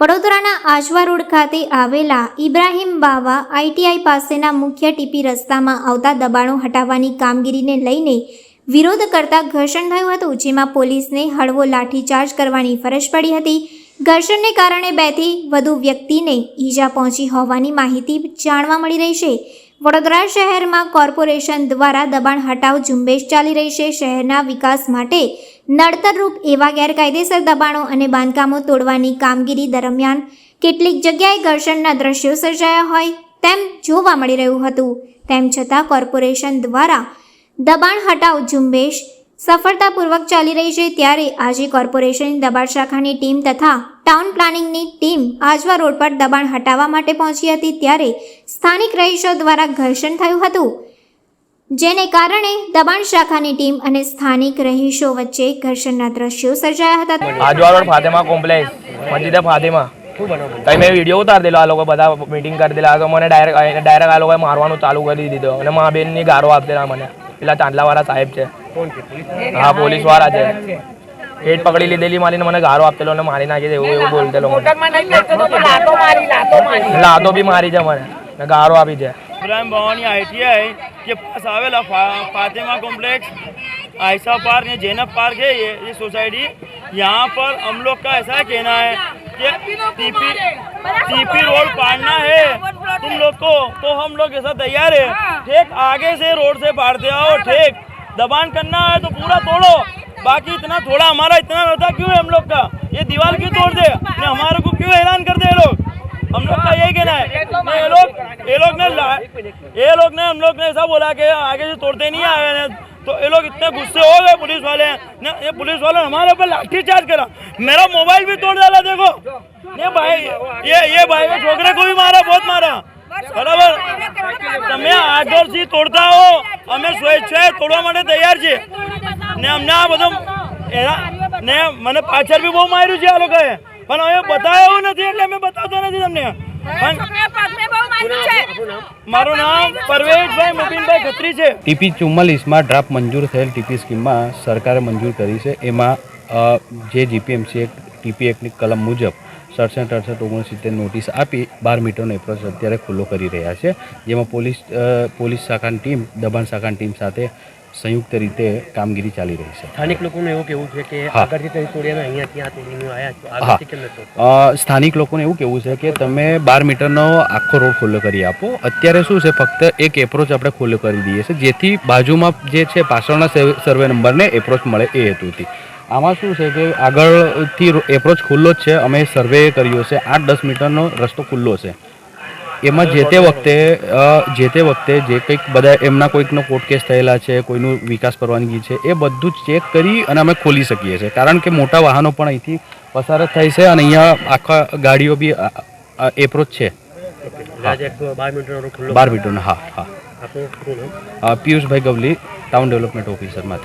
વડોદરાના આજવા રોડ ખાતે આવેલા ઇબ્રાહીમ બાવા આઈટીઆઈ પાસેના મુખ્ય ટીપી રસ્તામાં આવતા દબાણો હટાવવાની કામગીરીને લઈને વિરોધ કરતા ઘર્ષણ થયું હતું, જેમાં પોલીસને હળવો લાઠીચાર્જ કરવાની ફરજ પડી હતી. ઘર્ષણને કારણે બેથી વધુ વ્યક્તિને ઈજા પહોંચી હોવાની માહિતી જાણવા મળી રહી છે. વડોદરા શહેરમાં કોર્પોરેશન દ્વારા દબાણ હટાવ ઝુંબેશ ચાલી રહી છે. શહેરના વિકાસ માટે નડતરરૂપ એવા ગેરકાયદેસર દબાણો અને બાંધકામો તોડવાની કામગીરી દરમિયાન કેટલીક જગ્યાએ ઘર્ષણના દ્રશ્યો સર્જાયા હોય તેમ જોવા મળી રહ્યું હતું. તેમ છતાં કોર્પોરેશન દ્વારા દબાણ હટાવ ઝુંબેશ સફળતાપૂર્વક ચાલી રહી છે. ત્યારે આજે કોર્પોરેશનની દબાણ શાખાની ટીમ તથા ટાઉન પ્લાનિંગની ટીમ આજવા રોડ પર દબાણ હટાવવા માટે પહોંચી હતી ત્યારે સ્થાનિક રહીશો દ્વારા ઘર્ષણ થયું હતું. જેને કારણે દબાણ શાખાની ટીમ અને સ્થાનિક રહીશો વચ્ચે ઘર્ષણના દ્રશ્યો સર્જાયા હતા. આજવા રોડ ફાતેમા કોમ્પ્લેક્સ મસ્જિદ ફાતેમા કઈ મેં વીડિયો ઉતાર દેલો આ લોકો બધા મીટિંગ કરી દેલા તો મને ડાયરેક્ટ ડાયરેક્ટ આ લોકોએ મારવાનું ચાલુ કરી દીધો અને મા બેનની ગારો આપતેલા મને. પેલા ચાંદલાવાળા સાહેબ છે. હા પોલીસવાળા છે. પેટ પકડી લીધેલી મારીને મને ગારો આપતેલો અને મારી નાખી દે એવું એવું બોલતેલો મને લાતો બી મારી છે મને ને ગારો આપી છે इब्राहिम भवानी आईटीआई के पास आवेला फा, फातिमा कॉम्प्लेक्स आयशा पार्क या जैनब पार्क है ये ये सोसाइटी यहाँ पर हम लोग का ऐसा कहना है कि टीपी टीपी रोड पाड़ना है तुम लोग को तो हम लोग ऐसा तैयार है ठीक आगे से रोड से पाड़ते आओ ठीक दबान करना है तो पूरा तोड़ो बाकी इतना थोड़ा हमारा इतना होता क्यों है हम लोग का? ये दीवार क्यों तोड़ दे? हमारे को क्यों हैरान कर दे लोग? हम लोग का यही कहना है। ये लोग ये लोग ने ये लोग ने, हम लोग ने ऐसा बोला कि आगे से तोड़ते नहीं आए हैं। तो ये लोग इतने गुस्से हो गए पुलिस वाले हैं। ये पुलिस वाले हमारे ऊपर लाठी चार्ज करा। मेरा मोबाइल भी तोड़ डाला, देखो। ये भाई, ये ये भाई के छोकरे को भी मारा, बहुत मारा। बराबर। तो मैं आदर्श दौर तोड़ता हूँ। અમે સ્વેચ્છાએ તોડવા માટે તૈયાર છીએ ને અમને આ બધું એના ને મને પાછળ બી બહુ માર્યું છે આ લોકોએ. પણ હવે બતાવ્યું નથી એટલે અમે બતાવતો નથી તમને. મારું નામ પરવેશભાઈ મુબીનભાઈ ખત્રી છે. ટીપી ચુમ્માલીસમાં ડ્રાફ્ટ મંજૂર થયેલ ટીપી સ્કીમમાં સરકારે મંજૂર કરી છે. એમાં જે જીપીએમસી એક ટીપી એક્ટની કલમ મુજબ સડસઠ અડસઠ ઓગણસિત્તેર નોટિસ આપી બાર મીટરનો એપ્રોચ અત્યારે ખુલ્લો કરી રહ્યા છે જેમાં પોલીસ પોલીસ શાખાની ટીમ દબાણ શાખાની ટીમ સાથે સંયુક્ત રીતે કામગીરી ચાલી રહી છે. સ્થાનિક લોકોનું એવું કેવું છે કે આગળથી કંઈ તોડ્યા અહીંયા ત્યાં તોડીને આવ્યા છો. હા. આગળથી કેમ નથી અ, સ્થાનિક લોકોને એવું કેવું છે કે તમે બાર મીટરનો આખો રોડ ખુલ્લો કરી આપો. અત્યારે શું છે ફક્ત એક એપ્રોચ આપણે ખુલ્લો કરી દઈએ છીએ જેથી બાજુમાં જે છે પાછળના સર્વે- સર્વે નંબરને એપ્રોચ મળે એ હેતુથી. આમાં શું છે કે આગળથી એપ્રોચ ખુલ્લો જ છે. અમે સર્વે કર્યો છે. આઠ દસ મીટરનો રસ્તો ખુલ્લો છે. એમાં જે તે વખતે જે તે વખતે જે કંઈક બધા એમના કોઈકનો કોર્ટ કેસ થયેલા છે કોઈનું વિકાસ પરવાનગી છે એ બધું જ ચેક કરી અને અમે ખોલી શકીએ છીએ. કારણ કે મોટા વાહનો પણ અહીંથી પસાર જ થાય છે અને અહીંયા આખા ગાડીઓ બી એપ્રોચ છે. બાર મીટરનો હા હા. Piyushbhai Gavli town development ઓફિસરમાંથી